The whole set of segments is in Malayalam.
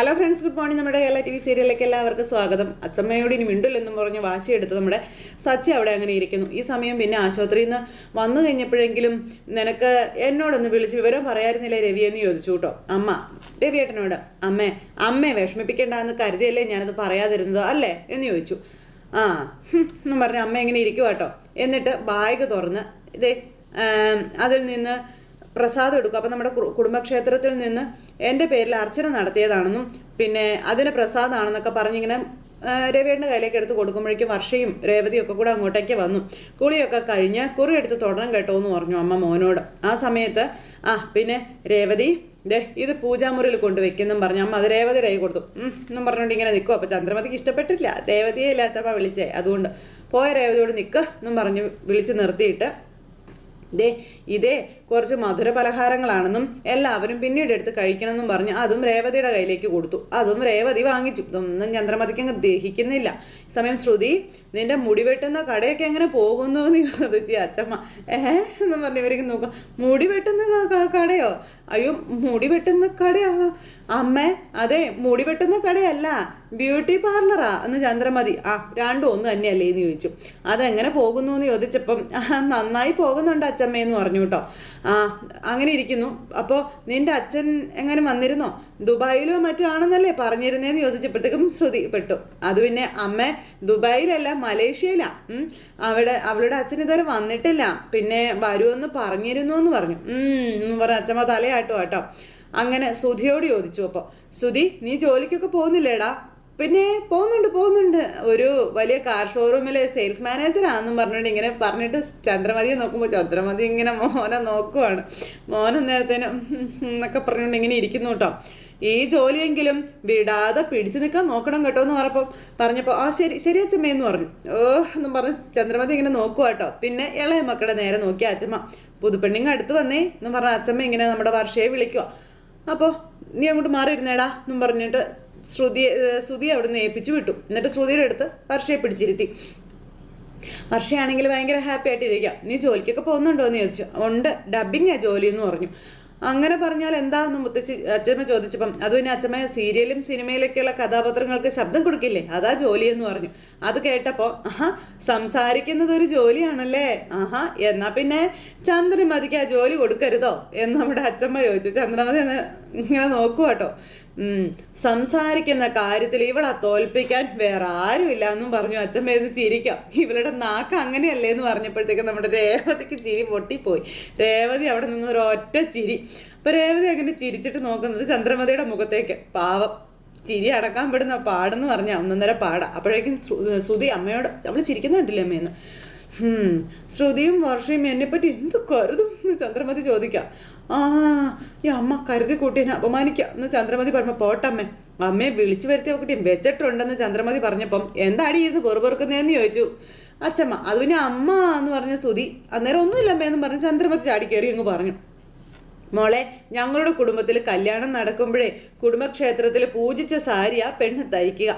ഹലോ ഫ്രണ്ട്സ് ഗുഡ് മോർണിംഗ് നമ്മുടെ കേരള ടി വി സീരിയലിലേക്ക് എല്ലാവർക്കും സ്വാഗതം. അച്ചമ്മയോട് ഇനി മിണ്ടില്ലെന്നും പറഞ്ഞ് വാശിയെടുത്ത് നമ്മുടെ സച്ചി അവിടെ അങ്ങനെ ഇരിക്കുന്നു. ഈ സമയം പിന്നെ ആശുപത്രിയിൽ നിന്ന് വന്നു കഴിഞ്ഞപ്പോഴെങ്കിലും നിനക്ക് എന്നോടൊന്ന് വിളിച്ച് വിവരം പറയായിരുന്നില്ലേ രവി എന്ന് ചോദിച്ചു കേട്ടോ. അമ്മ രവിയേട്ടനോട് അമ്മേ അമ്മയെ വിഷമിപ്പിക്കേണ്ടെന്ന് കരുതിയല്ലേ ഞാനത് പറയാതിരുന്നത് അല്ലേ? എന്ന് ചോദിച്ചു. ആ എന്ന് പറഞ്ഞ് അമ്മ ഇങ്ങനെ കേട്ടോ. എന്നിട്ട് ബാഗ് തുറന്ന് ഇതേ അതിൽ നിന്ന് പ്രസാദം എടുക്കും. അപ്പം നമ്മുടെ കുടുംബക്ഷേത്രത്തിൽ നിന്ന് എന്റെ പേരിൽ അർച്ചന നടത്തിയതാണെന്നും പിന്നെ അതിന് പ്രസാദാണെന്നൊക്കെ പറഞ്ഞിങ്ങനെ രവിയുടെ കയ്യിലേക്ക് എടുത്ത് കൊടുക്കുമ്പോഴേക്കും വർഷയും രേവതിയും ഒക്കെ കൂടെ അങ്ങോട്ടേക്ക് വന്നു. കുളിയൊക്കെ കഴിഞ്ഞ് കുറി എടുത്ത് തുടരണം കേട്ടോ എന്ന് പറഞ്ഞു അമ്മ മോനോട്. ആ സമയത്ത് ആ പിന്നെ രേവതി ദേ ഇത് പൂജാമുറിയിൽ കൊണ്ടുവെക്കുന്നു പറഞ്ഞു. അമ്മ അത് രേവതിയുടെ കൈ കൊടുത്തു. എന്നും പറഞ്ഞുകൊണ്ട് ഇങ്ങനെ നിൽക്കും അപ്പോൾ ചന്ദ്രമതിക്ക് ഇഷ്ടപ്പെട്ടില്ല. രേവതിയെ ഇല്ല വിളിച്ചേ. അതുകൊണ്ട് പോയ രേവതിയോട് നിൽക്കുക എന്നും പറഞ്ഞ് വിളിച്ച് നിർത്തിയിട്ട് ദേ ഇതേ കുറച്ച് മധുര പലഹാരങ്ങളാണെന്നും എല്ലാവരും പിന്നീട് എടുത്ത് കഴിക്കണമെന്നും പറഞ്ഞ് അതും രേവതിയുടെ കയ്യിലേക്ക് കൊടുത്തു. അതും രേവതി വാങ്ങിച്ചു. ഇതൊന്നും ചന്ദ്രമതിക്ക് ദഹിക്കുന്നില്ല. സമയം ശ്രുതി നിന്റെ മുടി വെട്ടുന്ന കടയൊക്കെ എങ്ങനെ പോകുന്നു എന്ന് ചോദിച്ചു അച്ചമ്മ. ഏ? എന്ന് പറഞ്ഞ് ഇവർക്ക് നോക്കാം മുടി വെട്ടുന്ന കടയോ? അയ്യോ മുടി വെട്ടുന്ന കടയാ. അമ്മേ അതെ മുടി വെട്ടുന്ന കടയല്ല ബ്യൂട്ടി പാർലറാ എന്ന് ചന്ദ്രമതി. ആ രണ്ടും ഒന്ന് തന്നെയല്ലേ എന്ന് ചോദിച്ചു. അതെങ്ങനെ പോകുന്നു എന്ന് ചോദിച്ചപ്പം നന്നായി പോകുന്നുണ്ട് അച്ഛമ്മ എന്ന് പറഞ്ഞു കേട്ടോ. ആ അങ്ങനെ ഇരിക്കുന്നു. അപ്പോൾ നിന്റെ അച്ഛൻ എങ്ങനെ വന്നിരുന്നോ? ദുബായിലോ മറ്റോ ആണെന്നല്ലേ പറഞ്ഞിരുന്നേന്ന് ചോദിച്ചപ്പോഴത്തേക്കും ശ്രുതി പെട്ടു അത് പിന്നെ അമ്മ ദുബായിലല്ല മലേഷ്യയിലാ. അവിടെ അവളുടെ അച്ഛൻ ഇതുവരെ വന്നിട്ടില്ല പിന്നെ വരുമെന്ന് പറഞ്ഞിരുന്നു എന്ന് പറഞ്ഞു എന്ന് പറഞ്ഞ അച്ഛമ്മ തലയാട്ടോ കേട്ടോ അങ്ങനെ സുധിയോട് ചോദിച്ചു അപ്പോൾ സുധി നീ ജോലിക്കൊക്കെ പോകുന്നില്ലേടാ പിന്നെ പോകുന്നുണ്ട് പോകുന്നുണ്ട് ഒരു വലിയ കാർ ഷോറൂമിലെ സെയിൽസ് മാനേജറാണെന്നും പറഞ്ഞിട്ട് ഇങ്ങനെ പറഞ്ഞിട്ട് ചന്ദ്രമതിയെ നോക്കുമ്പോൾ ചന്ദ്രമതി ഇങ്ങനെ മോനെ നോക്കുവാണ് മോനെ നേരത്തേനും എന്നൊക്കെ പറഞ്ഞുകൊണ്ട് ഇങ്ങനെ ഇരിക്കുന്നു കേട്ടോ ഈ ജോലിയെങ്കിലും വിടാതെ പിടിച്ചു നിൽക്കാൻ നോക്കണം കേട്ടോ എന്ന് പറഞ്ഞപ്പോൾ പറഞ്ഞപ്പോൾ ആ ശരി ശരി അച്ഛമ്മ എന്ന് പറഞ്ഞു. ഓ എന്നും പറഞ്ഞ് ചന്ദ്രമതി ഇങ്ങനെ നോക്കുക കേട്ടോ. പിന്നെ ഇളയ മക്കളുടെ നേരെ നോക്കിയ അച്ഛമ്മ പുതുപ്പെണ്ണിങ് അടുത്ത് വന്നേ എന്നും പറഞ്ഞ അച്ഛമ്മ ഇങ്ങനെ നമ്മുടെ വർഷയെ വിളിക്കുക അപ്പോൾ നീ അങ്ങോട്ട് മാറിയിരുന്നേടാ എന്നും പറഞ്ഞിട്ട് ശ്രുതി ശ്രുതി അവിടുന്ന് ഏൽപ്പിച്ചു വിട്ടു. എന്നിട്ട് ശ്രുതിയുടെ അടുത്ത് വർഷയെ പിടിച്ചിരുത്തി. വർഷയാണെങ്കിൽ ഭയങ്കര ഹാപ്പി ആയിട്ടിരിക്കാം. നീ ജോലിക്കൊക്കെ പോകുന്നുണ്ടോ എന്ന് ചോദിച്ചു. ഉണ്ട്. ഡബിങ്ങാ ജോലി എന്ന് പറഞ്ഞു. അങ്ങനെ പറഞ്ഞാൽ എന്താന്ന് മുത്തശ്ശി അച്ഛമ്മ ചോദിച്ചപ്പം അത് പിന്നെ അച്ഛമ്മ സീരിയലും സിനിമയിലൊക്കെയുള്ള കഥാപാത്രങ്ങൾക്ക് ശബ്ദം കൊടുക്കില്ലേ? അതാ ജോലി എന്ന് പറഞ്ഞു. അത് കേട്ടപ്പോൾ ആഹാ സംസാരിക്കുന്നത് ഒരു ജോലിയാണല്ലേ? ആഹാ എന്നാ പിന്നെ ചന്ദ്രമതിക്ക് ആ ജോലി കൊടുക്കരുതോ? എന്ന് നമ്മുടെ അച്ഛമ്മ ചോദിച്ചു. ചന്ദ്രമതി ഇങ്ങനെ ഉം, സംസാരിക്കുന്ന കാര്യത്തിൽ ഇവളെ തോൽപ്പിക്കാൻ വേറെ ആരുമില്ല എന്നും പറഞ്ഞു അച്ഛൻ എന്ന് ചിരിക്കാം. ഇവളുടെ നാക്ക് അങ്ങനെയല്ലേ എന്ന് പറഞ്ഞപ്പോഴത്തേക്ക് നമ്മുടെ രേവതിക്ക് ചിരി പൊട്ടിപ്പോയി. രേവതി അവിടെ നിന്ന് ഒരു ഒറ്റ ചിരി. അപ്പൊ രേവതി അങ്ങനെ ചിരിച്ചിട്ട് നോക്കുന്നത് ചന്ദ്രമതിയുടെ മുഖത്തേക്ക്. പാവം. ചിരി അടക്കാൻ പെടുന്ന പാടെന്ന് പറഞ്ഞ ഒന്നൊന്നര പാടാ. അപ്പോഴേക്കും ശ്രു- ശ്രുതി അമ്മയോട് അവൾ ചിരിക്കുന്ന കണ്ടില്ലേ അമ്മയെന്ന് ശ്രുതിയും വർഷയും എന്നെപ്പറ്റി എന്ത് കരുതും? എന്ന് ചന്ദ്രമതി ചോദിക്കാം. ആ ഈ അമ്മ കരുതി കൂട്ടിയെന്നെ അപമാനിക്കാം. എന്ന് ചന്ദ്രമതി പറഞ്ഞ പോട്ടമ്മേ അമ്മയെ വിളിച്ചു വരുത്തിയ കുട്ടിയും വെച്ചിട്ടുണ്ടെന്ന് ചന്ദ്രമതി പറഞ്ഞപ്പം എന്താടി ഇരുന്ന് പെറുപെറുക്കുന്നതെന്ന് ചോദിച്ചു. അച്ഛമ്മ അത് പിന്നെ അമ്മ എന്ന് പറഞ്ഞ സ്തുതി. അന്നേരം ഒന്നുമില്ല അമ്മ എന്ന് പറഞ്ഞ് ചന്ദ്രമതി ചാടി കയറി അങ്ങ് പറഞ്ഞു. മോളെ ഞങ്ങളുടെ കുടുംബത്തിൽ കല്യാണം നടക്കുമ്പോഴേ കുടുംബക്ഷേത്രത്തിൽ പൂജിച്ച സാരിയാ പെണ്ണ് തയ്ക്കുക.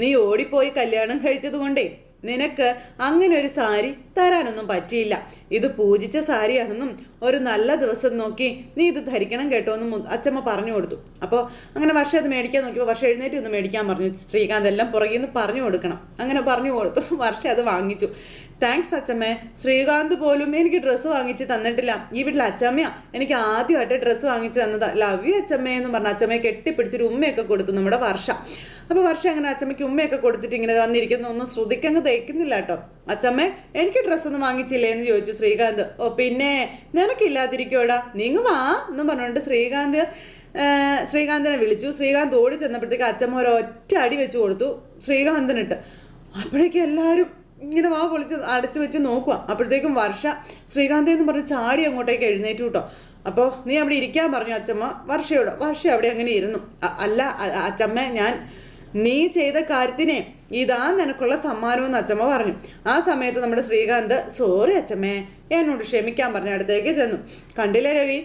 നീ ഓടിപ്പോയി കല്യാണം കഴിച്ചത് കൊണ്ടേ നിനക്ക് അങ്ങനെ ഒരു സാരി തരാനൊന്നും പറ്റിയില്ല. ഇത് പൂജിച്ച സാരിയാണെന്നും ഒരു നല്ല ദിവസം നോക്കി നീ ഇത് ധരിക്കണം കേട്ടോ എന്നും അച്ചമ്മ പറഞ്ഞു കൊടുത്തു. അപ്പോൾ അങ്ങനെ വർഷം അത് മേടിക്കാൻ നോക്കിയപ്പോൾ വർഷം എഴുന്നേറ്റ് ഒന്ന് മേടിക്കാൻ പറഞ്ഞു. ശ്രീകാന്ത് എല്ലാം പുറകിൽ നിന്ന് പറഞ്ഞു കൊടുക്കണം. അങ്ങനെ പറഞ്ഞു കൊടുത്തു. വർഷം അത് വാങ്ങിച്ചു. താങ്ക്സ് അച്ചമ്മേ. ശ്രീകാന്ത് പോലും എനിക്ക് ഡ്രസ്സ് വാങ്ങിച്ച് തന്നിട്ടില്ല. ഈ വീട്ടിൽ അച്ചമ്മയാ. എനിക്ക് ആദ്യമായിട്ട് ഡ്രസ്സ് വാങ്ങിച്ച് തന്നത്. ലവ് യു അച്ചമ്മേ എന്ന് പറഞ്ഞ അച്ചമ്മയെ കെട്ടിപ്പിടിച്ചൊരു ഉമ്മയൊക്കെ കൊടുത്തു നമ്മുടെ വർഷ. അപ്പോൾ വർഷം അങ്ങനെ അച്ചമ്മയ്ക്ക് ഉമ്മയൊക്കെ കൊടുത്തിട്ട് ഇങ്ങനെ വന്നിരിക്കുന്ന. ഒന്നും ശ്രുതിക്കങ്ങ് തയ്ക്കുന്നില്ല കേട്ടോ. അച്ചമ്മേ എനിക്ക് ഡ്രസ്സൊന്നും വാങ്ങിച്ചില്ലേ എന്ന് ചോദിച്ചു ശ്രീകാന്ത്. ഓ പിന്നെ നിനക്കില്ലാതിരിക്കോടാ നീങ്ങ് വാ എന്ന് പറഞ്ഞുകൊണ്ട് ശ്രീകാന്ത് ശ്രീകാന്തിനെ വിളിച്ചു. ശ്രീകാന്ത് ഓടി ചെന്നപ്പോഴത്തേക്ക് അച്ചമ്മ ഒരൊറ്റ അടി വെച്ച് കൊടുത്തു. ശ്രീകാന്തിനിട്ട്. അപ്പോഴേക്കും എല്ലാവരും ഇങ്ങനെ വാ പൊളിച്ച് അടച്ചു വെച്ച് നോക്കുക അപ്പോഴത്തേക്കും വർഷ ശ്രീകാന്ത് എന്ന് പറഞ്ഞ് ചാടി അങ്ങോട്ടേക്ക് എഴുന്നേറ്റു കേട്ടോ. അപ്പോൾ നീ അവിടെ ഇരിക്കാൻ പറഞ്ഞു അച്ചമ്മ. വർഷയോട് വർഷ അവിടെ അങ്ങനെ ഇരുന്നു. അല്ല അച്ഛമ്മ അച്ചമ്മ ഞാൻ നീ ചെയ്ത കാര്യത്തിനെ ഇതാ നിനക്കുള്ള സമ്മാനമെന്ന് അച്ചമ്മ പറഞ്ഞു. ആ സമയത്ത് നമ്മുടെ ശ്രീകാന്ത് സോറി അച്ചമ്മേ എന്നോട് ക്ഷമിക്കാൻ പറഞ്ഞ അടുത്തേക്ക് ചെന്നു. കണ്ടില്ലേ രവി?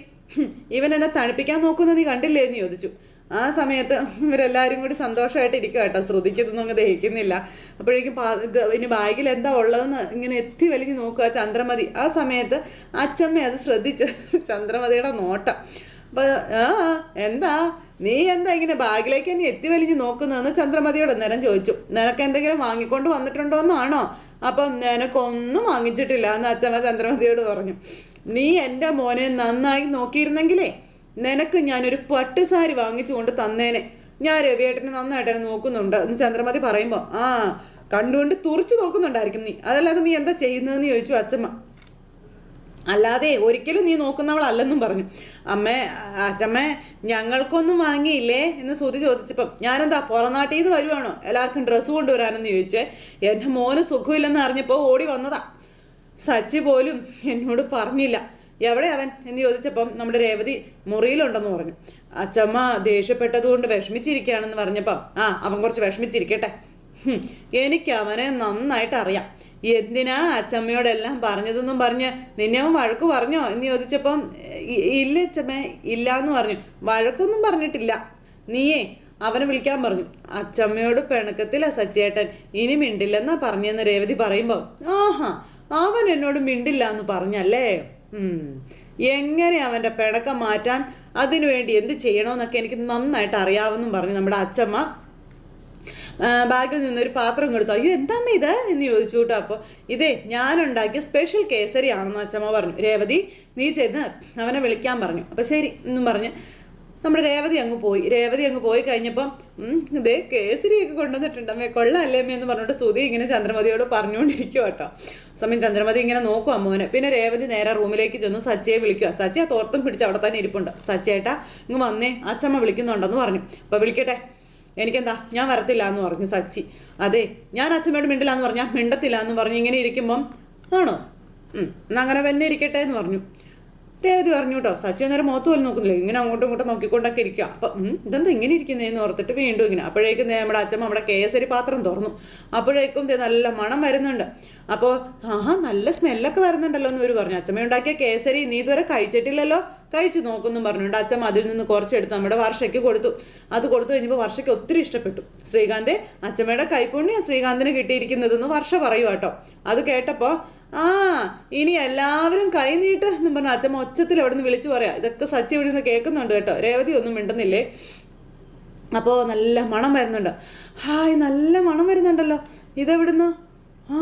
ഇവൻ എന്നെ തണുപ്പിക്കാൻ നോക്കുന്നത് നീ കണ്ടില്ലേ എന്ന് ചോദിച്ചു. ആ സമയത്ത് ഇവരെല്ലാവരും കൂടി സന്തോഷമായിട്ട് ഇരിക്കുക കേട്ടോ. ശ്രുതിക്കതൊന്നും അങ്ങ് ദഹിക്കുന്നില്ല. അപ്പോഴേക്കും ഇത് ഇനി ബാഗിൽ എന്താ ഉള്ളതെന്ന് ഇങ്ങനെ എത്തി വലിഞ്ഞ് നോക്കുക ചന്ദ്രമതി. ആ സമയത്ത് അച്ചമ്മ അത് ശ്രദ്ധിച്ച് ചന്ദ്രമതിയുടെ നോട്ടം. ആ എന്താ? നീ എന്താ ഇങ്ങനെ ബാഗിലേക്ക് തന്നെ എത്തി വലിഞ്ഞ് നോക്കുന്നതെന്ന് ചന്ദ്രമതിയോട് അന്നേരം ചോദിച്ചു. നിനക്ക് എന്തെങ്കിലും വാങ്ങിക്കൊണ്ട് വന്നിട്ടുണ്ടോ എന്നാണോ? അപ്പം നിനക്കൊന്നും വാങ്ങിച്ചിട്ടില്ല എന്ന് അച്ഛമ്മ ചന്ദ്രമതിയോട് പറഞ്ഞു. നീ എന്റെ മോനെ നന്നായി നോക്കിയിരുന്നെങ്കിലേ നിനക്ക് ഞാനൊരു പട്ടുസാരി വാങ്ങിച്ചു കൊണ്ട് തന്നേനെ. ഞാൻ രവിയേട്ടനെ നന്നായിട്ട് എന്നെ നോക്കുന്നുണ്ട് എന്ന് ചന്ദ്രമതി പറയുമ്പോൾ ആ കണ്ടുകൊണ്ട് തുറച്ചു നോക്കുന്നുണ്ടായിരിക്കും നീ. അതല്ലാതെ നീ എന്താ ചെയ്യുന്നതെന്ന് ചോദിച്ചു അച്ഛമ്മ. അല്ലാതെ ഒരിക്കലും നീ നോക്കുന്നവളല്ലെന്നും പറഞ്ഞു. അമ്മേ അച്ഛമ്മേ ഞങ്ങൾക്കൊന്നും വാങ്ങിയില്ലേ എന്ന് ശ്രുതി ചോദിച്ചപ്പം ഞാനെന്താ പുറനാട്ടിൽ നിന്ന് വരുവാണോ? എല്ലാവർക്കും ഡ്രസ്സ് കൊണ്ടുവരാനെന്ന് ചോദിച്ചേ. എന്റെ മോന് സുഖമില്ലെന്ന് അറിഞ്ഞപ്പോൾ ഓടി വന്നതാ. സച്ചി പോലും എന്നോട് പറഞ്ഞില്ല. എവിടെ അവൻ? എന്ന് ചോദിച്ചപ്പം നമ്മുടെ രേവതി മുറിയിലുണ്ടെന്ന് പറഞ്ഞു. അച്ചമ്മ ദേഷ്യപ്പെട്ടതുകൊണ്ട് വിഷമിച്ചിരിക്കുകയാണെന്ന് പറഞ്ഞപ്പം ആ അവൻ കുറച്ച് വിഷമിച്ചിരിക്കട്ടെ. എനിക്ക് അവനെ നന്നായിട്ട് അറിയാം എന്തിനാ അച്ചമ്മയോടെല്ലാം പറഞ്ഞതെന്നും പറഞ്ഞ് നിന്നെ അവൻ വഴക്ക് പറഞ്ഞോ എന്ന് ചോദിച്ചപ്പം "ഇ- ഇല്ല അച്ചമ്മ ഇല്ല എന്ന് പറഞ്ഞു. വഴക്കൊന്നും പറഞ്ഞിട്ടില്ല. നീയേ അവനെ വിളിക്കാൻ പറഞ്ഞു. അച്ചമ്മയോട് പിണക്കത്തില്ല സച്ചേട്ടൻ ഇനി മിണ്ടില്ലെന്നാ പറഞ്ഞെന്ന് രേവതി പറയുമ്പോൾ ആഹാ അവൻ എന്നോട് മിണ്ടില്ല എന്ന് പറഞ്ഞല്ലേ. എങ്ങനെ അവന്റെ പിണക്കം മാറ്റാൻ അതിനുവേണ്ടി എന്ത് ചെയ്യണമെന്നൊക്കെ എനിക്ക് നന്നായിട്ട് അറിയാമെന്നും പറഞ്ഞു നമ്മുടെ അച്ചമ്മ ബാഗിൽ നിന്ന് ഒരു പാത്രം കൊടുത്തു അയ്യോ എന്താമ്മ ഇത്? എന്ന് ചോദിച്ചു കേട്ടോ. അപ്പോൾ ഇതേ ഞാനുണ്ടാക്കിയ സ്പെഷ്യൽ കേസരി ആണെന്ന് അച്ചമ്മ പറഞ്ഞു. രേവതി നീ ചെന്ന് അവനെ വിളിക്കാൻ പറഞ്ഞു. അപ്പോൾ ശരി എന്നും പറഞ്ഞ് നമ്മുടെ രേവതി അങ്ങ് പോയി. രേവതി അങ്ങ് പോയി കഴിഞ്ഞപ്പം ഇതേ കേസരിയൊക്കെ കൊണ്ടുവന്നിട്ടുണ്ട്. അമ്മേ കൊള്ളാല്ലേ അമ്മേ എന്ന് പറഞ്ഞിട്ട് സ്തുതി ഇങ്ങനെ ചന്ദ്രമതിയോട് പറഞ്ഞുകൊണ്ടിരിക്കുക കേട്ടോ. സമയം ചന്ദ്രമതി ഇങ്ങനെ നോക്കും അമ്മോനെ പിന്നെ രേവതി നേരെ റൂമിലേക്ക് ചെന്നു സച്ചയെ വിളിക്കുക സച്ചയെ തോർത്തും പിടിച്ച് അവിടെ തന്നെ ഇരിപ്പുണ്ട്. സച്ചയേട്ടാ ഇങ്ങ് വന്നേ. അച്ചമ്മ വിളിക്കുന്നുണ്ടെന്ന് പറഞ്ഞു. അപ്പോൾ വിളിക്കട്ടെ? എനിക്കെന്താ? ഞാൻ വരത്തില്ല എന്ന് പറഞ്ഞു സച്ചി. അതെ ഞാൻ അച്ഛമ്മയോട് മിണ്ടില്ല എന്ന് പറഞ്ഞാൽ മിണ്ടത്തില്ല എന്ന് പറഞ്ഞു. ഇങ്ങനെ ഇരിക്കുമ്പം ആണോ? എന്നാ അങ്ങനെ തന്നെ ഇരിക്കട്ടെ എന്ന് പറഞ്ഞു. രേവതി പറഞ്ഞു കേട്ടോ സച്ചി അന്നേരം മുഖത്ത് പോലും നോക്കുന്നില്ല. ഇങ്ങനെ അങ്ങോട്ടും ഇങ്ങോട്ടും നോക്കിക്കൊണ്ടൊക്കെ ഇരിക്കുക അപ്പം ഇതെന്താ ഇങ്ങനെ ഇരിക്കുന്നതെന്ന് ഓർത്തിട്ട് വീണ്ടും ഇങ്ങനെ. അപ്പോഴേക്കും നമ്മുടെ അച്ഛമ്മ നമ്മുടെ കേസരി പാത്രം തുറന്നു. അപ്പോഴേക്കും നല്ല മണം വരുന്നുണ്ട്. അപ്പോൾ ആഹാ നല്ല സ്മെല്ലൊക്കെ വരുന്നുണ്ടല്ലോ എന്ന് ഇവർ പറഞ്ഞു. അച്ഛമ്മ ഉണ്ടാക്കിയ കേസരി നീ ഇതുവരെ കഴിച്ചിട്ടില്ലല്ലോ. കഴിച്ചു നോക്കുന്നു പറഞ്ഞുകൊണ്ട് അച്ഛൻ അതിൽ നിന്ന് കുറച്ചെടുത്ത് നമ്മുടെ വർഷയ്ക്ക് കൊടുത്തു. അത് കൊടുത്തു കഴിഞ്ഞപ്പോൾ വർഷയ്ക്ക് ഒത്തിരി ഇഷ്ടപ്പെട്ടു. ശ്രീകാന്തെ അച്ഛമ്മയുടെ കൈപ്പുണ്യ ശ്രീകാന്തിന് കിട്ടിയിരിക്കുന്നതെന്ന് വർഷ പറയുക കേട്ടോ. അത് കേട്ടപ്പോൾ ആ ഇനി എല്ലാവരും കൈ നീട്ട് എന്നും പറഞ്ഞു അച്ഛമ്മ ഒച്ചത്തിൽ അവിടെ നിന്ന് വിളിച്ചു പറയാം. ഇതൊക്കെ സച്ചി ഇവിടെ നിന്ന് കേൾക്കുന്നുണ്ട് കേട്ടോ. രേവതി ഒന്നും മിണ്ടുന്നില്ലേ? അപ്പോൾ നല്ല മണം വരുന്നുണ്ട്. ഹായ് നല്ല മണം വരുന്നുണ്ടല്ലോ. ഇതെവിടുന്ന്? ആ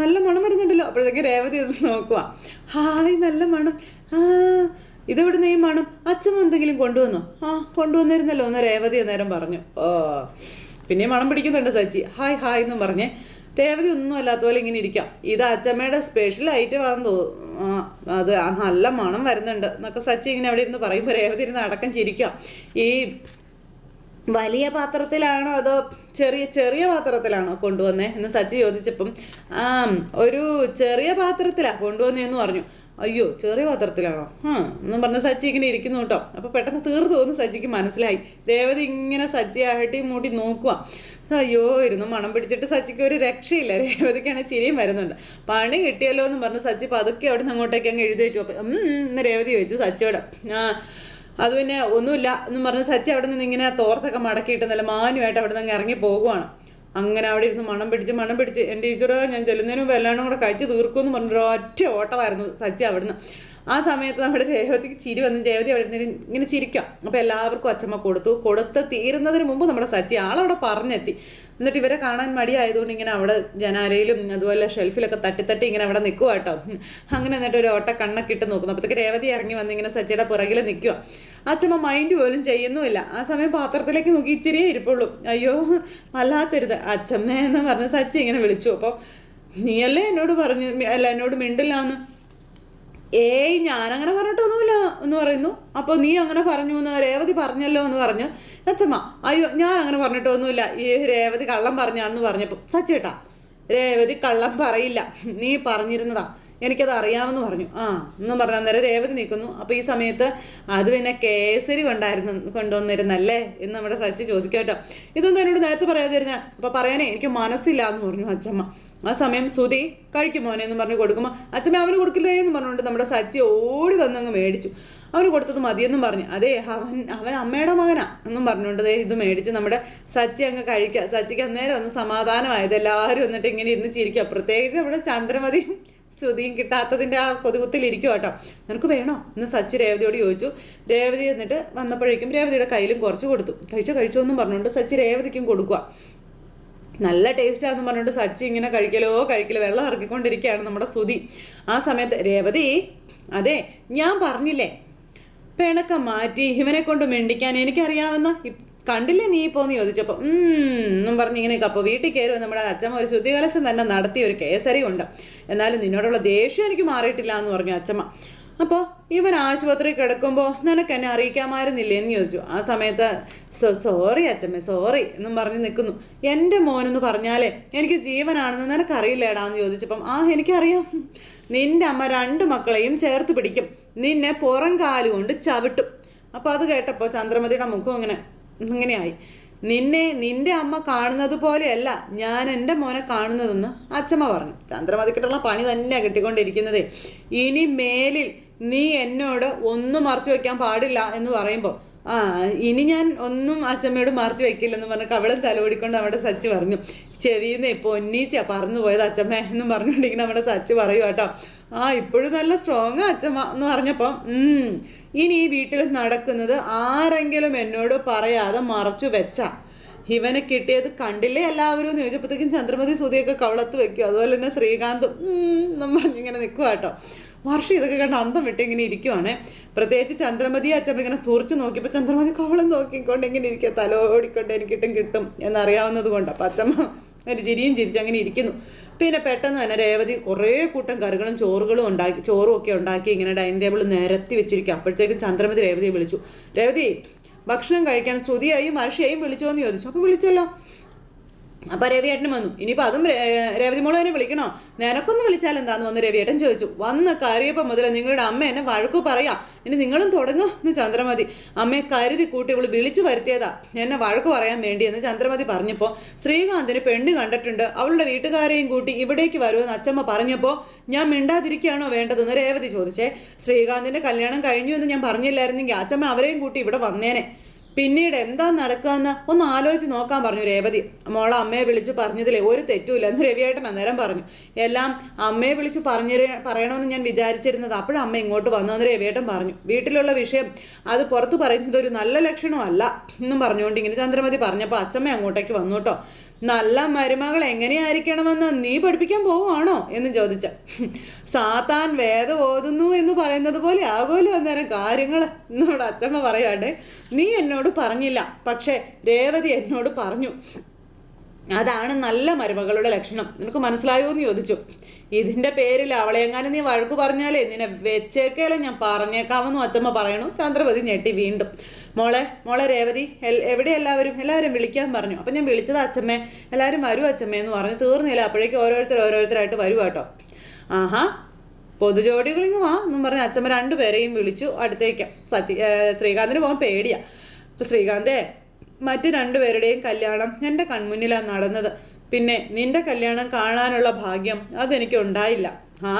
നല്ല മണം വരുന്നുണ്ടല്ലോ. അപ്പോഴത്തേക്ക് രേവതി ഒന്ന് നോക്കുക ഹായ് നല്ല മണം. ആ ഇതെവിടുന്ന് ഈ മണം? അച്ഛൻ എന്തെങ്കിലും കൊണ്ടുവന്നോ? ആ കൊണ്ടുവന്നിരുന്നല്ലോ ഒന്ന് രേവതി അന്നേരം പറഞ്ഞു. ഓ പിന്നെ മണം പിടിക്കുന്നുണ്ട് സച്ചി. ഹായ് ഹായ് എന്നും പറഞ്ഞ് രേവതി ഒന്നും അല്ലാത്ത പോലെ ഇങ്ങനെ ഇരിക്കാം. ഇത് അച്ചമ്മയുടെ സ്പെഷ്യൽ ഐറ്റം ആണെന്ന് തോന്നുന്നു അത് നല്ല മണം വരുന്നുണ്ട് എന്നൊക്കെ സച്ചി ഇങ്ങനെ അവിടെ ഇരുന്ന് പറയുമ്പോൾ രേവതി ഇരുന്ന് അടക്കം ചിരിക്കാം. ഈ വലിയ പാത്രത്തിലാണോ അതോ ചെറിയ ചെറിയ പാത്രത്തിലാണോ കൊണ്ടുവന്നേ? എന്ന് സച്ചി ചോദിച്ചപ്പം ആ ഒരു ചെറിയ പാത്രത്തിലാണ് കൊണ്ടുവന്നേന്ന് പറഞ്ഞു. അയ്യോ ചെറിയ പാത്രത്തിലാണോ? ആ എന്നും പറഞ്ഞ് സച്ചി ഇങ്ങനെ ഇരിക്കുന്നു കേട്ടോ. അപ്പോൾ പെട്ടെന്ന് തീർന്നു തോന്നുന്നു സച്ചിക്ക് മനസ്സിലായി. രേവതി ഇങ്ങനെ സച്ചി അഹട്ടി മൂട്ടി നോക്കുക അയ്യോ ഇരുന്നു മണം പിടിച്ചിട്ട് സച്ചിക്ക് ഒരു രക്ഷയില്ല. രേവതിക്കാണ് ചിരിയും വരുന്നുണ്ട്. പണി കിട്ടിയല്ലോ എന്ന് പറഞ്ഞ് സച്ചി പതുക്കെ അവിടെ നിന്ന് അങ്ങോട്ടേക്ക് അങ്ങ് എഴുതേറ്റു അപ്പം ഇന്ന് രേവതി ചോദിച്ചു സച്ചിയോട്. ആ അത് പിന്നെ ഒന്നുമില്ല എന്ന് പറഞ്ഞ് സച്ചി അവിടെ നിന്ന് ഇങ്ങനെ തോർത്തൊക്കെ മടക്കിയിട്ട് നല്ല മാനുമായിട്ട് അവിടെ നിന്ന് ഇറങ്ങി പോകുവാണ്. അങ്ങനെ അവിടെ ഇരുന്ന് മണം പിടിച്ച് മണം പിടിച്ച്. എന്റെ ഈശ്വര ഞാൻ ചെല്ലുന്നതിന് മുമ്പ് എല്ലാം കൂടെ കഴിച്ച് തീർക്കുമെന്ന് പറഞ്ഞൊരു ഒറ്റ ഓട്ടമായിരുന്നു സച്ചി അവിടുന്ന്. ആ സമയത്ത് നമ്മുടെ രേവതിക്ക് ചിരി വന്ന്. രേവതി അവിടെ ഇരുന്ന് ഇങ്ങനെ ചിരിക്കാം. അപ്പോൾ എല്ലാവർക്കും അച്ചമ്മ കൊടുത്തു. കൊടുത്ത് തീരുന്നതിന് മുമ്പ് നമ്മുടെ സച്ചി ആളവിടെ പറഞ്ഞെത്തി. എന്നിട്ട് ഇവരെ കാണാൻ മടിയായതുകൊണ്ട് ഇങ്ങനെ അവിടെ ജനാലയിലും അതുപോലെ ഷെൽഫിലൊക്കെ തട്ടിത്തട്ടി തട്ടി ഇങ്ങനെ അവിടെ നിൽക്കുക കേട്ടോ. അങ്ങനെ എന്നിട്ട് ഒരു ഓട്ട കണ്ണൊക്കെ ഇട്ട് നോക്കുന്നു. അപ്പോഴത്തേക്ക് രേവതി ഇറങ്ങി വന്ന് ഇങ്ങനെ സച്ചിയുടെ പുറകിൽ നിൽക്കുക അച്ഛമ്മ മൈൻഡ് പോലും ചെയ്യുന്നുമില്ല. ആ സമയം പാത്രത്തിലേക്ക് നോക്കി ഇച്ചിരിയേ ഇരിപ്പുള്ളൂ. അയ്യോ അല്ലാത്തരുത് അച്ഛമ്മ എന്ന് പറഞ്ഞ് സച്ചി ഇങ്ങനെ വിളിച്ചു. അപ്പോൾ നീയല്ലേ എന്നോട് പറഞ്ഞു അല്ല എന്നോട് മിണ്ടില്ല എന്ന് ഏയ് ഞാനങ്ങനെ പറഞ്ഞിട്ടൊന്നുമില്ല എന്ന് പറയുന്നു. അപ്പോൾ നീ അങ്ങനെ പറഞ്ഞു എന്ന് രേവതി പറഞ്ഞല്ലോ എന്ന് പറഞ്ഞ് സച്ചമ്മ അയ്യോ ഞാൻ അങ്ങനെ പറഞ്ഞിട്ടൊന്നുമില്ല. ഈ രേവതി കള്ളം പറഞ്ഞാണെന്ന് പറഞ്ഞപ്പോൾ സച്ചേട്ടാ രേവതി കള്ളം പറയില്ല. നീ പറഞ്ഞിരുന്നതാ. എനിക്കത് അറിയാമെന്ന് പറഞ്ഞു. ആ എന്നും പറഞ്ഞ. അന്നേരം രേവതി നിൽക്കുന്നു. അപ്പോൾ ഈ സമയത്ത് അത് പിന്നെ കേസരി കൊണ്ടായിരുന്നു കൊണ്ടുവന്നിരുന്നല്ലേ? എന്ന് നമ്മുടെ സച്ചി ചോദിക്കട്ടോ ഇതൊന്നും എന്നോട് നേരത്തെ പറയാതിരുന്ന അപ്പോൾ പറയാനേ എനിക്ക് മനസ്സില്ല എന്ന് പറഞ്ഞു അച്ചമ്മ. ആ സമയം സുതി കഴിക്കും മോനെ എന്ന് പറഞ്ഞു കൊടുക്കുമ്പോൾ അച്ഛമ്മ അവന് കൊടുക്കില്ലേ എന്ന് പറഞ്ഞുകൊണ്ട് നമ്മുടെ സച്ചി ഓടി വന്ന് അങ്ങ് മേടിച്ചു. അവന് കൊടുത്തത് മതിയെന്നും പറഞ്ഞു. അതെ അവൻ അവൻ അമ്മയുടെ മകനാ എന്നും പറഞ്ഞുകൊണ്ട് ഇത് മേടിച്ച് നമ്മുടെ സച്ചി അങ്ങ് കഴിക്കുക സച്ചിക്ക് അന്നേരം ഒന്ന് സമാധാനമായത്. എല്ലാവരും എന്നിട്ട് ഇങ്ങനെ ഇരുന്ന് ചിരിക്കുക പ്രത്യേകിച്ച് നമ്മുടെ ചന്ദ്രമതിയും ശ്രുതിയും കിട്ടാത്തതിന്റെ ആ കൊതുകുത്തിൽ ഇരിക്കും കേട്ടോ. നിനക്ക് വേണോ? എന്ന് സച്ച് രേവതിയോട് ചോദിച്ചു. രേവതി എന്നിട്ട് വന്നപ്പോഴേക്കും രേവതിയുടെ കയ്യിലും കുറച്ച് കൊടുത്തു. കഴിച്ചോ കഴിച്ചോ എന്നും പറഞ്ഞുകൊണ്ട് സച്ച് രേവതിക്കും കൊടുക്കുക നല്ല ടേസ്റ്റാന്ന് പറഞ്ഞുകൊണ്ട് സച്ചി ഇങ്ങനെ കഴിക്കലോ കഴിക്കലോ വെള്ളം ഇറക്കിക്കൊണ്ടിരിക്കുകയാണ് നമ്മുടെ സുതി ആ സമയത്ത് രേവതി അതെ ഞാൻ പറഞ്ഞില്ലേ? പിണക്കം മാറ്റി ഇവനെ കൊണ്ട് മിണ്ടിക്കാൻ എനിക്കറിയാവുന്ന കണ്ടില്ലേ നീ ഇപ്പോന്ന് ചോദിച്ചപ്പോൾ എന്നും പറഞ്ഞ് ഇങ്ങനെ അപ്പോൾ വീട്ടിൽ കയറുമ്പോൾ നമ്മുടെ അച്ഛമ്മ ഒരു ശുദ്ധികലശം തന്നെ നടത്തിയ ഒരു കേസരി ഉണ്ട്. എന്നാലും നിന്നോടുള്ള ദേഷ്യം എനിക്ക് മാറിയിട്ടില്ല എന്ന് പറഞ്ഞു അച്ഛമ്മ. അപ്പോൾ ഇവൻ ആശുപത്രി കിടക്കുമ്പോൾ നിനക്ക് എന്നെ അറിയിക്കാമായിരുന്നില്ലേ? എന്ന് ചോദിച്ചു. ആ സമയത്ത് സോറി അച്ഛമ്മ സോറി എന്നും പറഞ്ഞ് നിൽക്കുന്നു. എന്റെ മോനെന്ന് പറഞ്ഞാലേ എനിക്ക് ജീവനാണെന്ന് നിനക്കറിയില്ലേടാ? എന്ന് ചോദിച്ചപ്പം ആ എനിക്കറിയാം. നിന്റെ അമ്മ രണ്ട് മക്കളെയും ചേർത്ത് പിടിക്കും. നിന്നെ പുറം കാലുകൊണ്ട് ചവിട്ടും. അപ്പോൾ അത് കേട്ടപ്പോൾ ചന്ദ്രമതിയുടെ മുഖം ഇങ്ങനെ ഇങ്ങനെയായി. നിന്നെ നിന്റെ അമ്മ കാണുന്നത് പോലെയല്ല ഞാൻ എന്റെ മോനെ കാണുന്നതെന്ന് അച്ഛമ്മ പറഞ്ഞു. ചന്ദ്രമതിക്കിട്ടുള്ള പണി തന്നെയാണ് കിട്ടിക്കൊണ്ടിരിക്കുന്നത്. ഇനി മേലിൽ നീ എന്നോട് ഒന്നും മറച്ചു വെക്കാൻ പാടില്ല എന്ന് പറയുമ്പോൾ ആ ഇനി ഞാൻ ഒന്നും അച്ഛമ്മയോട് മറച്ചു വെക്കില്ലെന്ന് പറഞ്ഞ് കവളും തലോടിക്കൊണ്ട് നമ്മുടെ സച്ച് പറഞ്ഞു. ചെവിന്ന് പൊന്നീച്ച പറന്നു പോയത് അച്ഛമ്മ എന്ന് പറഞ്ഞുകൊണ്ടിരിക്കുന്ന നമ്മുടെ സച്ച് പറയൂ കേട്ടോ. ആ ഇപ്പോഴും നല്ല സ്ട്രോങ് അച്ഛമ്മ എന്ന് പറഞ്ഞപ്പം ഇനി ഈ വീട്ടിൽ നടക്കുന്നത് ആരെങ്കിലും എന്നോട് പറയാതെ മറച്ചു വെച്ച. ഇവനെ കിട്ടിയത് കണ്ടില്ലേ എല്ലാവരും എന്ന് ചോദിച്ചപ്പോഴത്തേക്കും ചന്ദ്രമതി സുതിയൊക്കെ കവളത്ത് വെക്കും. അതുപോലെ തന്നെ ശ്രീകാന്തും നമ്മൾ ഇങ്ങനെ നിൽക്കുക കേട്ടോ. വർഷം ഇതൊക്കെ കണ്ട് അന്തം വിട്ട് ഇങ്ങനെ ഇരിക്കുവാണ്. പ്രത്യേകിച്ച് ചന്ദ്രമതി അച്ഛൻ ഇങ്ങനെ തുറച്ച് നോക്കിയപ്പോൾ ചന്ദ്രമതി കവളം നോക്കിക്കൊണ്ട് ഇങ്ങനെ ഇരിക്കുക തലോടിക്കൊണ്ട് എനിക്കിട്ടും കിട്ടും എന്നറിയാവുന്നത് കൊണ്ട്. അപ്പം അച്ഛമ്മ ഒരു ചിരിയും ചിരിച്ച് അങ്ങനെ ഇരിക്കുന്നു. പിന്നെ പെട്ടെന്ന് തന്നെ രേവതി കുറേ കൂട്ടം കറികളും ചോറുകളും ഉണ്ടാക്കി ചോറും ഒക്കെ ഉണ്ടാക്കി ഇങ്ങനെ ഡൈനിങ് ടേബിൾ നിരത്തി വെച്ചിരിക്കുക. അപ്പോഴത്തേക്കും ചന്ദ്രമതി രേവതിയെ വിളിച്ചു. രേവതി ഭക്ഷണം കഴിക്കാൻ ശ്രുതിയായും മഹർഷിയായും വിളിച്ചോ എന്ന് ചോദിച്ചു. അപ്പോൾ വിളിച്ചല്ലോ. അപ്പൊ രവിയേട്ടനും വന്നു. ഇനിയിപ്പോൾ അതും രേവതി മോൾ തന്നെ വിളിക്കണോ? നിനക്കൊന്ന് വിളിച്ചാൽ എന്താന്ന് വന്ന് രവിയേട്ടൻ ചോദിച്ചു. വന്ന് കയറിയപ്പോ മുതൽ നിങ്ങളുടെ അമ്മ എന്നെ വഴക്കു പറയാ. ഇനി നിങ്ങളും തുടങ്ങും എന്ന് ചന്ദ്രമതി. അമ്മയെ കരുതി കൂട്ടി ഇവൾ വിളിച്ചു വരുത്തിയതാ. എന്നെ വഴക്കു പറയാൻ വേണ്ടി എന്ന് ചന്ദ്രമതി പറഞ്ഞപ്പോ ശ്രീകാന്തിന് പെണ്ണ് കണ്ടിട്ടുണ്ട്. അവളുടെ വീട്ടുകാരെയും കൂട്ടി ഇവിടേക്ക് വരുമെന്ന് അച്ചമ്മ പറഞ്ഞപ്പോൾ ഞാൻ മിണ്ടാതിരിക്കുകയാണോ വേണ്ടതെന്ന് രേവതി ചോദിച്ചേ. ശ്രീകാന്തിന്റെ കല്യാണം കഴിഞ്ഞു എന്ന് ഞാൻ പറഞ്ഞില്ലായിരുന്നെങ്കിൽ അച്ചമ്മ അവരെയും കൂട്ടി ഇവിടെ വന്നേനെ. പിന്നീട് എന്താ നടക്കാന്ന് ഒന്ന് ആലോചിച്ച് നോക്കാൻ പറഞ്ഞു രേവതി. മോളെ അമ്മയെ വിളിച്ച് പറഞ്ഞതിലേ ഒരു തെറ്റുമില്ല എന്ന് രവിയേട്ടൻ അന്നേരം പറഞ്ഞു. എല്ലാം അമ്മയെ വിളിച്ച് പറഞ്ഞ പറയണമെന്ന് ഞാൻ വിചാരിച്ചിരുന്നത് അപ്പോഴും അമ്മ ഇങ്ങോട്ട് വന്നതെന്ന് രവിയേട്ടൻ പറഞ്ഞു. വീട്ടിലുള്ള വിഷയം അത് പുറത്ത് പറയുന്നത് ഒരു നല്ല ലക്ഷണമല്ല എന്നും പറഞ്ഞുകൊണ്ട് ഇങ്ങനെ ചന്ദ്രമതി പറഞ്ഞപ്പോൾ അച്ഛമ്മ അങ്ങോട്ടേക്ക് വന്നു കേട്ടോ നല്ല മരുമകൾ എങ്ങനെയായിരിക്കണമെന്ന് നീ പഠിപ്പിക്കാൻ പോവുകയാണോ എന്ന് ചോദിച്ച. സാത്താൻ വേദ ഓതുന്നു എന്ന് പറയുന്നത് പോലെ ആകുമല്ലോ അന്നേരം കാര്യങ്ങൾ എന്നോട് അച്ഛമ്മ പറയാട്ടെ നീ എന്നോട് പറഞ്ഞില്ല. പക്ഷേ രേവതി എന്നോട് പറഞ്ഞു അതാണ് നല്ല മരുമകളുടെ ലക്ഷണം. നിനക്ക് മനസ്സിലായോ എന്ന് ചോദിച്ചു. ഇതിന്റെ പേരിൽ അവളെങ്ങാനും നീ വഴക്ക് പറഞ്ഞാലേ? നിന്നെ വെച്ചേക്കല്ലേ ഞാൻ പറഞ്ഞേക്കാമെന്നും അച്ഛമ്മ പറയണു. ചന്ദ്രപതി ഞെട്ടി വീണ്ടും. മോളെ മോളെ രേവതി എവിടെ എല്ലാവരും? എല്ലാവരും വിളിക്കാൻ പറഞ്ഞു. അപ്പം ഞാൻ വിളിച്ചത് അച്ഛമ്മ എല്ലാവരും വരൂ അച്ചമ്മേ എന്ന് പറഞ്ഞു തീർന്നില്ല. അപ്പോഴേക്കും ഓരോരുത്തർ ഓരോരുത്തരായിട്ട് വരൂ കേട്ടോ. ആഹാ പൊതുജോഡികളിങ്ങ് വാ എന്നും പറഞ്ഞ് അച്ഛമ്മ രണ്ടുപേരെയും വിളിച്ചു അടുത്തേക്ക്. സച്ചി ശ്രീകാന്തിന് പോകാൻ പേടിയാ. അപ്പൊ ശ്രീകാന്തേ മറ്റു രണ്ടുപേരുടെയും കല്യാണം എന്റെ കൺമുന്നിലാണ് നടന്നത്. പിന്നെ നിന്റെ കല്യാണം കാണാനുള്ള ഭാഗ്യം അതെനിക്ക് ഉണ്ടായില്ല. ആ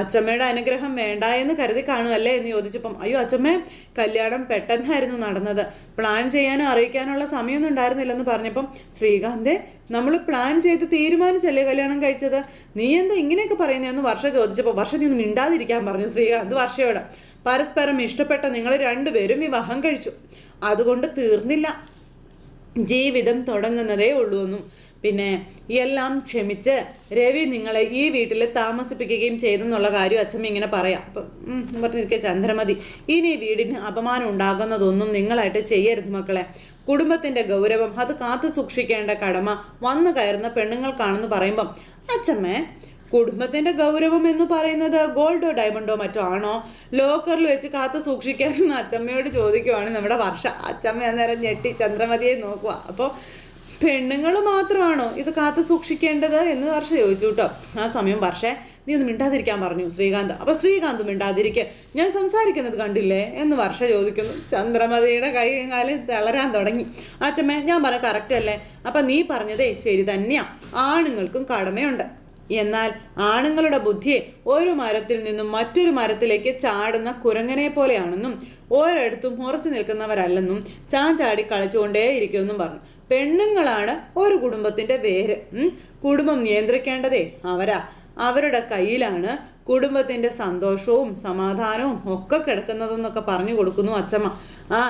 അച്ചമ്മയുടെ അനുഗ്രഹം വേണ്ട എന്ന് കരുതി കാണുമല്ലേ എന്ന് ചോദിച്ചപ്പം അയ്യോ അച്ചമ്മേ കല്യാണം പെട്ടെന്നായിരുന്നു നടന്നത്. പ്ലാൻ ചെയ്യാനോ അറിയിക്കാനുള്ള സമയമൊന്നും ഉണ്ടായിരുന്നില്ലെന്ന് പറഞ്ഞപ്പം ശ്രീകാന്തേ നമ്മൾ പ്ലാൻ ചെയ്ത് തീരുമാനിച്ചല്ലേ കല്യാണം കഴിച്ചത്? നീ എന്താ ഇങ്ങനെയൊക്കെ പറയുന്നതെന്ന് വർഷ ചോദിച്ചപ്പോൾ വർഷ നീ ഒന്ന് മിണ്ടാതിരിക്കാൻ പറഞ്ഞു ശ്രീകാന്ത് വർഷയോട്. പരസ്പരം ഇഷ്ടപ്പെട്ട നിങ്ങൾ രണ്ടുപേരും വിവാഹം കഴിച്ചു. അതുകൊണ്ട് തീർന്നില്ല. ജീവിതം തുടങ്ങുന്നതേ ഉള്ളൂ എന്നും. പിന്നെ എല്ലാം ക്ഷമിച്ച് രവി നിങ്ങളെ ഈ വീട്ടിൽ താമസിപ്പിക്കുകയും ചെയ്തെന്നുള്ള കാര്യം അച്ഛമ്മ ഇങ്ങനെ പറയാം. അപ്പം പറഞ്ഞിരിക്കുക ചന്ദ്രമതി. ഇനി വീടിന് അപമാനം ഉണ്ടാകുന്നതൊന്നും നിങ്ങളായിട്ട് ചെയ്യരുത് മക്കളെ. കുടുംബത്തിന്റെ ഗൗരവം അത് കാത്തു സൂക്ഷിക്കേണ്ട കടമ വന്നു കയറുന്ന പെണ്ണുങ്ങൾക്കാണെന്ന് പറയുമ്പം അച്ഛമ്മേ കുടുംബത്തിന്റെ ഗൗരവം എന്ന് പറയുന്നത് ഗോൾഡോ ഡയമണ്ടോ മറ്റോ ആണോ? ലോക്കറിൽ വെച്ച് കാത്തു സൂക്ഷിക്കാമെന്ന് അച്ചമ്മയോട് ചോദിക്കുവാണ് നമ്മുടെ വർഷ. അച്ചമ്മ അന്നേരം ഞെട്ടി ചന്ദ്രമതിയെ നോക്കുക അപ്പോൾ പെണ്ണുങ്ങൾ മാത്രമാണോ ഇത് കാത്തു സൂക്ഷിക്കേണ്ടത് എന്ന് വർഷ ചോദിച്ചു കേട്ടോ. ആ സമയം വർഷേ നീ ഒന്ന് മിണ്ടാതിരിക്കാൻ പറഞ്ഞു ശ്രീകാന്ത്. അപ്പൊ ശ്രീകാന്ത് മിണ്ടാതിരിക്കെ. ഞാൻ സംസാരിക്കുന്നത് കണ്ടില്ലേ? എന്ന് വർഷ ചോദിക്കുന്നു. ചന്ദ്രമതിയുടെ കൈ കാലിൽ തളരാൻ തുടങ്ങി. അച്ചമ്മ ഞാൻ പറഞ്ഞ കറക്റ്റ് അല്ലേ? അപ്പൊ നീ പറഞ്ഞതേ ശരി തന്നെയാ. ആണുങ്ങൾക്കും കടമയുണ്ട്. എന്നാൽ ആണുങ്ങളുടെ ബുദ്ധി ഒരു മരത്തിൽ നിന്നും മറ്റൊരു മരത്തിലേക്ക് ചാടുന്ന കുരങ്ങനെ പോലെയാണെന്നും ഓരോടത്തും ഉറച്ചു നിൽക്കുന്നവരല്ലെന്നും ചാൻ ചാടി കളിച്ചുകൊണ്ടേയിരിക്കുമെന്നും പറഞ്ഞു. പെണ്ണുങ്ങളാണ് ഒരു കുടുംബത്തിന്റെ വേര്. കുടുംബം നിയന്ത്രിക്കേണ്ടതേ അവരാ. അവരുടെ കയ്യിലാണ് കുടുംബത്തിന്റെ സന്തോഷവും സമാധാനവും ഒക്കെ കിടക്കുന്നതെന്നൊക്കെ പറഞ്ഞു കൊടുക്കുന്നു അച്ചമ്മ. ആ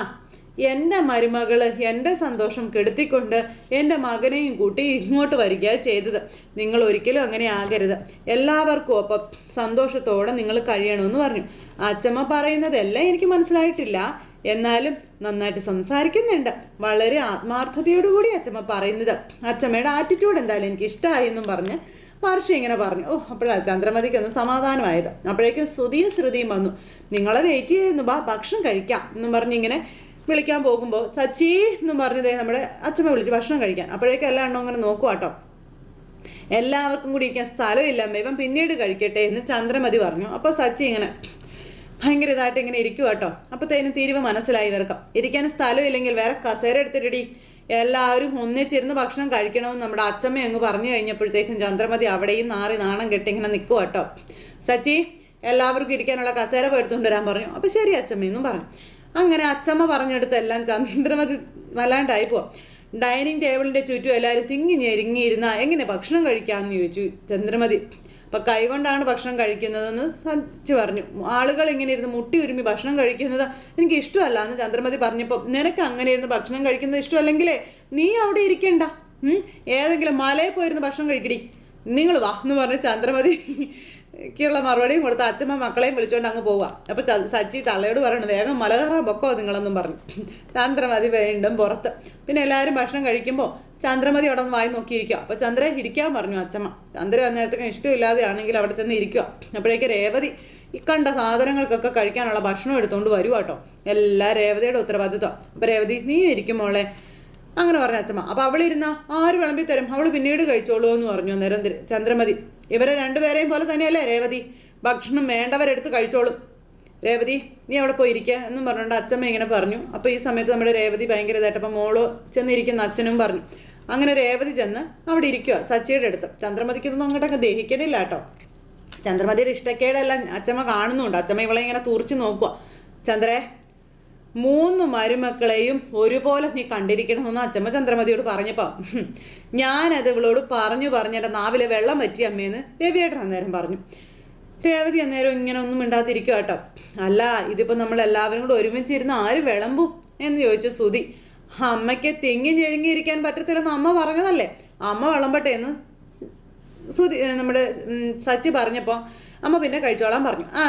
എന്റെ മരുമകൾ എന്റെ സന്തോഷം കെടുത്തിക്കൊണ്ട് എന്റെ മകനെയും കൂട്ടി ഇങ്ങോട്ട് വരിക ചെയ്തത്. നിങ്ങൾ ഒരിക്കലും അങ്ങനെ ആകരുത്. എല്ലാവർക്കും ഒപ്പം സന്തോഷത്തോടെ നിങ്ങൾ കഴിയണമെന്ന് പറഞ്ഞു. അച്ചമ്മ പറയുന്നതെല്ലാം എനിക്ക് മനസ്സിലായിട്ടില്ല. എന്നാലും നന്നായിട്ട് സംസാരിക്കുന്നുണ്ട്. വളരെ ആത്മാർത്ഥതയോടുകൂടി അച്ചമ്മ പറയുന്നത്. അച്ചമ്മയുടെ ആറ്റിറ്റ്യൂഡ് എന്തായാലും എനിക്ക് ഇഷ്ടമായി എന്നും പറഞ്ഞ് വർഷ ഇങ്ങനെ പറഞ്ഞു. ഓ അപ്പോഴാണ് ചന്ദ്രമതിക്ക് ഒന്ന് സമാധാനമായത്. അപ്പോഴേക്കും ശ്രുതിയും ശ്രുതിയും വന്നു. നിങ്ങളെ വെയിറ്റ് ചെയ്യുന്നു ബാ ഭക്ഷണം കഴിക്കാം എന്നും പറഞ്ഞ് ഇങ്ങനെ വിളിക്കാൻ പോകുമ്പോൾ ചച്ചി എന്നും പറഞ്ഞതേ നമ്മുടെ അച്ഛമ്മ വിളിച്ച് ഭക്ഷണം കഴിക്കാൻ. അപ്പോഴേക്കും എല്ലാ എണ്ണം അങ്ങനെ നോക്കുക കേട്ടോ എല്ലാവർക്കും കൂടി ഇരിക്കാൻ സ്ഥലമില്ല അമ്മ. പിന്നീട് കഴിക്കട്ടെ എന്ന് ചന്ദ്രമതി പറഞ്ഞു. അപ്പോൾ സച്ചി ഇങ്ങനെ ഭയങ്കര ഇതായിട്ട് ഇങ്ങനെ ഇരിക്കുക കേട്ടോ അപ്പോഴത്തേനും തീരുവ മനസ്സിലായി ഇവർക്ക് ഇരിക്കാൻ സ്ഥലമില്ലെങ്കിൽ വേറെ കസേര എടുത്തിട്ടിടി. എല്ലാവരും ഒന്നിച്ചിരുന്ന് ഭക്ഷണം കഴിക്കണമെന്ന് നമ്മുടെ അച്ഛമ്മ അങ്ങ് പറഞ്ഞു കഴിഞ്ഞപ്പോഴത്തേക്കും ചന്ദ്രമതി അവിടെയും നാറി നാണം കെട്ടി ഇങ്ങനെ നിൽക്കുക കേട്ടോ സച്ചി എല്ലാവർക്കും ഇരിക്കാനുള്ള കസേര എടുത്തുകൊണ്ട് വരാൻ പറഞ്ഞു. അപ്പോൾ ശരി അച്ഛമ്മയെന്നും പറഞ്ഞു. അങ്ങനെ അച്ചമ്മ പറഞ്ഞെടുത്തെല്ലാം ചന്ദ്രമതി വല്ലാണ്ടായി പോവാം. ഡൈനിങ് ടേബിളിന്റെ ചുറ്റും എല്ലാവരും തിങ്ങി ഞെരുങ്ങിയിരുന്ന എങ്ങനെ ഭക്ഷണം കഴിക്കാമെന്ന് ചോദിച്ചു ചന്ദ്രമതി. അപ്പം കൈകൊണ്ടാണ് ഭക്ഷണം കഴിക്കുന്നതെന്ന് സച്ച് പറഞ്ഞു. ആളുകൾ ഇങ്ങനെ ഇരുന്ന് മുട്ടി ഉരുമി ഭക്ഷണം കഴിക്കുന്നത് എനിക്ക് ഇഷ്ടമല്ല എന്ന് ചന്ദ്രമതി പറഞ്ഞപ്പോൾ നിനക്ക് അങ്ങനെ ഇരുന്ന് ഭക്ഷണം കഴിക്കുന്നത് ഇഷ്ടമല്ലെങ്കിലേ നീ അവിടെ ഇരിക്കണ്ട. ഏതെങ്കിലും മലയിൽ പോയിരുന്ന് ഭക്ഷണം കഴിക്കടി. നിങ്ങൾ വാ എന്ന് പറഞ്ഞ് ചന്ദ്രമതി ക്കുള്ള മറുപടിയും കൊടുത്ത് അച്ഛമ്മ മക്കളെയും വിളിച്ചുകൊണ്ട് അങ്ങ് പോവുക അപ്പോൾ സച്ചി തള്ളയോട് പറയണം വേഗം മല കയറാൻ പൊക്കോ? നിങ്ങളെന്നും പറഞ്ഞു. ചന്ദ്രമതി വീണ്ടും പുറത്ത്. പിന്നെ എല്ലാവരും ഭക്ഷണം കഴിക്കുമ്പോൾ ചന്ദ്രമതി അവിടെ നിന്ന് വായി നോക്കിയിരിക്കുക അപ്പോൾ ചന്ദ്ര ഇരിക്കാൻ പറഞ്ഞു അച്ഛമ്മ. ചന്ദ്ര അന്നേരത്തേക്കും ഇഷ്ടമില്ലാതെയാണെങ്കിൽ അവിടെ ചെന്ന് ഇരിക്കുക അപ്പോഴേക്ക് രേവതി ഇക്കണ്ട കണ്ട സാധനങ്ങൾക്കൊക്കെ കഴിക്കാനുള്ള ഭക്ഷണം എടുത്തുകൊണ്ട് വരുക കേട്ടോ എല്ലാ രേവതിയുടെ ഉത്തരവാദിത്വം. അപ്പോൾ രേവതി നീ ഇരിക്കും മോളെ. അങ്ങനെ പറഞ്ഞു അച്ഛമ്മ. അപ്പോൾ അവളിരുന്ന ആര് വിളമ്പി തരും അവൾ പിന്നീട് കഴിച്ചോളൂ എന്ന് പറഞ്ഞു അന്നേരം ചന്ദ്രമതി. ഇവരെ രണ്ടുപേരെയും പോലെ തന്നെയല്ലേ രേവതി? ഭക്ഷണം വേണ്ടവരെടുത്ത് കഴിച്ചോളും. രേവതി നീ അവിടെ പോയി ഇരിക്കുക എന്നും പറഞ്ഞുകൊണ്ട് അച്ഛമ്മ ഇങ്ങനെ പറഞ്ഞു. അപ്പോൾ ഈ സമയത്ത് നമ്മുടെ രേവതി ഭയങ്കര ഇതായിട്ട് അപ്പം മോൾ ചെന്നിരിക്കുന്ന അച്ഛനും പറഞ്ഞു. അങ്ങനെ രേവതി ചെന്ന് അവിടെ ഇരിക്കുക സച്ചിയുടെ അടുത്ത്. ചന്ദ്രമതിക്കൊന്നും അങ്ങോട്ടൊക്കെ ദഹിക്കണില്ല കേട്ടോ. ചന്ദ്രമതിയുടെ ഇഷ്ടക്കേടെല്ലാം അച്ഛമ്മ കാണുന്നുണ്ട്. അച്ഛമ്മ ഇവളെ ഇങ്ങനെ തുറച്ചു നോക്കുക ചന്ദ്രേ മൂന്ന് മരുമക്കളെയും ഒരുപോലെ നീ കണ്ടിരിക്കണമെന്ന് അച്ചമ്മ ചന്ദ്രമതിയോട് പറഞ്ഞപ്പോൾ ഞാനത് ഇവളോട് പറഞ്ഞു പറഞ്ഞിട്ട് നാവിലെ വെള്ളം പറ്റി അമ്മേന്ന് രവിയേട്ടൻ അന്നേരം പറഞ്ഞു. രേവതി അന്നേരം ഇങ്ങനെ ഒന്നും മിണ്ടാതിരിക്കുക കേട്ടോ അല്ല ഇതിപ്പോൾ നമ്മൾ എല്ലാവരും കൂടെ ഒരുമിച്ചിരുന്ന് ആര് വിളമ്പും? എന്ന് ചോദിച്ചു സുതി അമ്മയ്ക്ക് തെങ്ങി ഞെരുങ്ങിയിരിക്കാൻ പറ്റത്തില്ലെന്ന് അമ്മ പറഞ്ഞതല്ലേ? അമ്മ വിളമ്പട്ടെ എന്ന്. സുതി നമ്മുടെ സച്ചി പറഞ്ഞപ്പോൾ അമ്മ പിന്നെ കഴിച്ചോളാൻ പറഞ്ഞു. ആ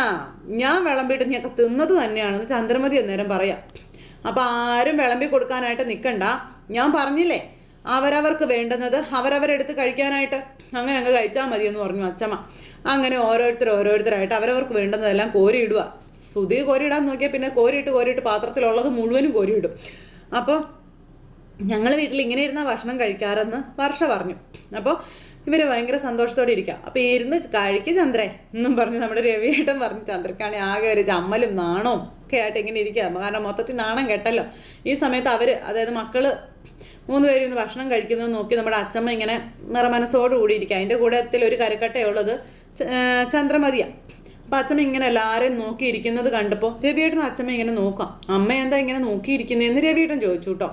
ഞാൻ വിളമ്പിയിട്ട് നീയൊക്കെ തിന്നത് തന്നെയാണെന്ന് ചന്ദ്രമതി അന്നേരം പറയാം. അപ്പോൾ ആരും വിളമ്പി കൊടുക്കാനായിട്ട് നിൽക്കണ്ട ഞാൻ പറഞ്ഞില്ലേ അവരവർക്ക് വേണ്ടുന്നത് അവരവരെടുത്ത് കഴിക്കാനായിട്ട്. അങ്ങനെ അങ്ങ് കഴിച്ചാൽ മതി എന്ന് പറഞ്ഞു അച്ചമ്മ. അങ്ങനെ ഓരോരുത്തർ ഓരോരുത്തരായിട്ട് അവരവർക്ക് വേണ്ടുന്നതെല്ലാം കോരിയിടുക സുതി കോരിയിടാൻ നോക്കിയാൽ പിന്നെ കോരിയിട്ട് കോരിയിട്ട് പാത്രത്തിലുള്ളത് മുഴുവനും കോരിയിടും. അപ്പോൾ ഞങ്ങൾ വീട്ടിൽ ഇങ്ങനെ ഇരുന്ന ഭക്ഷണം കഴിക്കാറെന്ന് വർഷ പറഞ്ഞു. അപ്പോൾ ഇവർ ഭയങ്കര സന്തോഷത്തോടെ ഇരിക്കുക അപ്പോൾ ഇരുന്ന് കഴിക്ക് ചന്ദ്രൻ എന്നും പറഞ്ഞ് നമ്മുടെ രവിയേട്ടൻ പറഞ്ഞു ചന്ദ്രക്കാണെ ആകെ ഒരു ചമ്മലും നാണവും ഒക്കെ ആയിട്ട് ഇങ്ങനെ ഇരിക്കുക കാരണം മൊത്തത്തിൽ നാണം കെട്ടല്ലോ. ഈ സമയത്ത് അവർ അതായത് മക്കൾ മൂന്ന് പേര് ഇന്ന് ഭക്ഷണം കഴിക്കുന്നത് നോക്കി നമ്മുടെ അച്ഛമ്മ ഇങ്ങനെ നിറമനസ്സോട് കൂടി ഇരിക്കുക അതിന്റെ കൂടത്തിൽ ഒരു കരക്കട്ടയുള്ളത് ചന്ദ്രമതിയാണ് അപ്പം അച്ഛമ്മ ഇങ്ങനെ എല്ലാവരെയും നോക്കിയിരിക്കുന്നത് കണ്ടപ്പോൾ രവിയേട്ടനും അച്ഛമ്മ ഇങ്ങനെ നോക്കാം. അമ്മ എന്താ ഇങ്ങനെ നോക്കിയിരിക്കുന്നതെന്ന് രവിയേട്ടൻ ചോദിച്ചു കേട്ടോ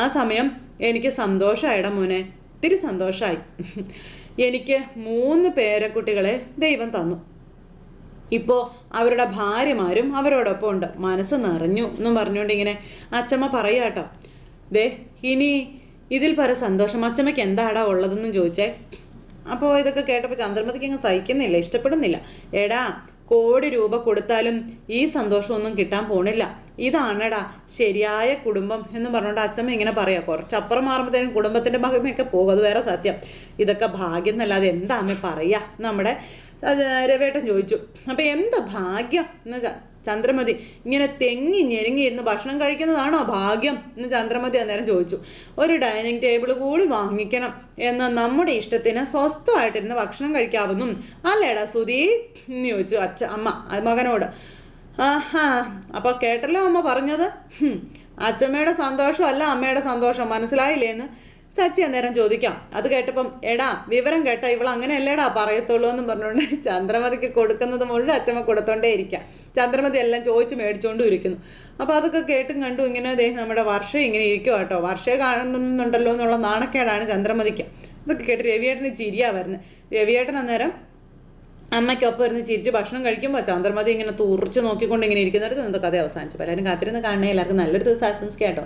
ആ സമയം എനിക്ക് സന്തോഷമായിട മോനെ. ഒത്തിരി സന്തോഷമായി എനിക്ക് മൂന്ന് പേരക്കുട്ടികളെ ദൈവം തന്നു. ഇപ്പോൾ അവരുടെ ഭാര്യമാരും അവരോടൊപ്പം ഉണ്ട്. മനസ്സ് നിറഞ്ഞു എന്നും പറഞ്ഞുകൊണ്ട് ഇങ്ങനെ അച്ചമ്മ പറയാട്ടോ ദേ ഇനി ഇതിൽ പര സന്തോഷം. അച്ചമ്മയ്ക്ക് എന്താടാ ഉള്ളതെന്നും ചോദിച്ചേ. അപ്പോൾ ഇതൊക്കെ കേട്ടപ്പോൾ ചന്ദ്രമതിക്ക് അങ്ങ് സഹിക്കുന്നില്ല ഇഷ്ടപ്പെടുന്നില്ല. എടാ കോടി രൂപ കൊടുത്താലും ഈ സന്തോഷമൊന്നും കിട്ടാൻ പോണില്ല. ഇതാണെടാ ശരിയായ കുടുംബം എന്ന് പറഞ്ഞുകൊണ്ട് അച്ഛമ്മ ഇങ്ങനെ പറയാം. കുറച്ചപ്പുറം മാറുമ്പോഴത്തേനും കുടുംബത്തിന്റെ മഹിമയൊക്കെ പോകും. അത് വേറെ സത്യം. ഇതൊക്കെ ഭാഗ്യം എന്നല്ലാതെ എന്താ അമ്മ പറയാ? നമ്മുടെ രവേട്ടൻ ചോദിച്ചു. അപ്പം എന്താ ഭാഗ്യം? എന്ന് ചന്ദ്രമതി ഇങ്ങനെ തെങ്ങി ഞെരുങ്ങി ഇരുന്ന് ഭക്ഷണം കഴിക്കുന്നതാണോ ഭാഗ്യം? എന്ന് ചന്ദ്രമതി അന്നേരം ചോദിച്ചു. ഒരു ഡൈനിങ് ടേബിൾ കൂടി വാങ്ങിക്കണം എന്ന് നമ്മുടെ ഇഷ്ടത്തിന് സ്വസ്ഥമായിട്ടിരുന്ന് ഭക്ഷണം കഴിക്കാവുന്നു. അല്ലേടാ സുധീ? എന്ന് ചോദിച്ചു അച്ഛ അമ്മ മകനോട്. ആഹാ അപ്പോൾ കേട്ടല്ലോ അമ്മ പറഞ്ഞത്. അച്ചമ്മയുടെ അച്ഛമ്മയുടെ സന്തോഷം അല്ല അമ്മയുടെ സന്തോഷം മനസ്സിലായില്ലേ എന്ന് സച്ചി അന്നേരം ചോദിക്കാം. അത് കേട്ടപ്പം എടാ വിവരം കേട്ട ഇവൾ അങ്ങനെയല്ലേടാ പറയത്തുള്ളൂ എന്നും പറഞ്ഞുകൊണ്ട് ചന്ദ്രമതിക്ക് കൊടുക്കുന്നത് മുഴുവൻ അച്ഛമ്മ കൊടുത്തോണ്ടേ ഇരിക്കാം. ചന്ദ്രമതി എല്ലാം ചോദിച്ച് മേടിച്ചുകൊണ്ടും ഇരിക്കുന്നു. അപ്പോൾ അതൊക്കെ കേട്ടും കണ്ടു ഇങ്ങനെ ദേ നമ്മുടെ വർഷ ഇങ്ങനെ ഇരിക്കുക കേട്ടോ. വർഷയെ കാണുന്നുണ്ടല്ലോ എന്നുള്ള നാണക്കേടാണ് ചന്ദ്രമതിക്ക്. അതൊക്കെ കേട്ട് രവിയേട്ടന് ചിരിയാ വരുന്നത് രവിയേട്ടൻ അന്നേരം അമ്മയ്ക്കൊപ്പം ഇരുന്ന് ചിരിച്ച് ഭക്ഷണം കഴിക്കുമ്പോൾ ചന്ദ്രമതി ഇങ്ങനെ തുറച്ച് നോക്കിക്കൊണ്ട് ഇങ്ങനെ ഇരിക്കുന്നിടത്ത് ഇന്നത്തെ കഥ അവസാനിച്ചു. പലരും കാത്തിരുന്ന് കാണണേ എല്ലാവർക്കും നല്ലൊരു ദിവസം ആശംസിക്കാം കേട്ടോ.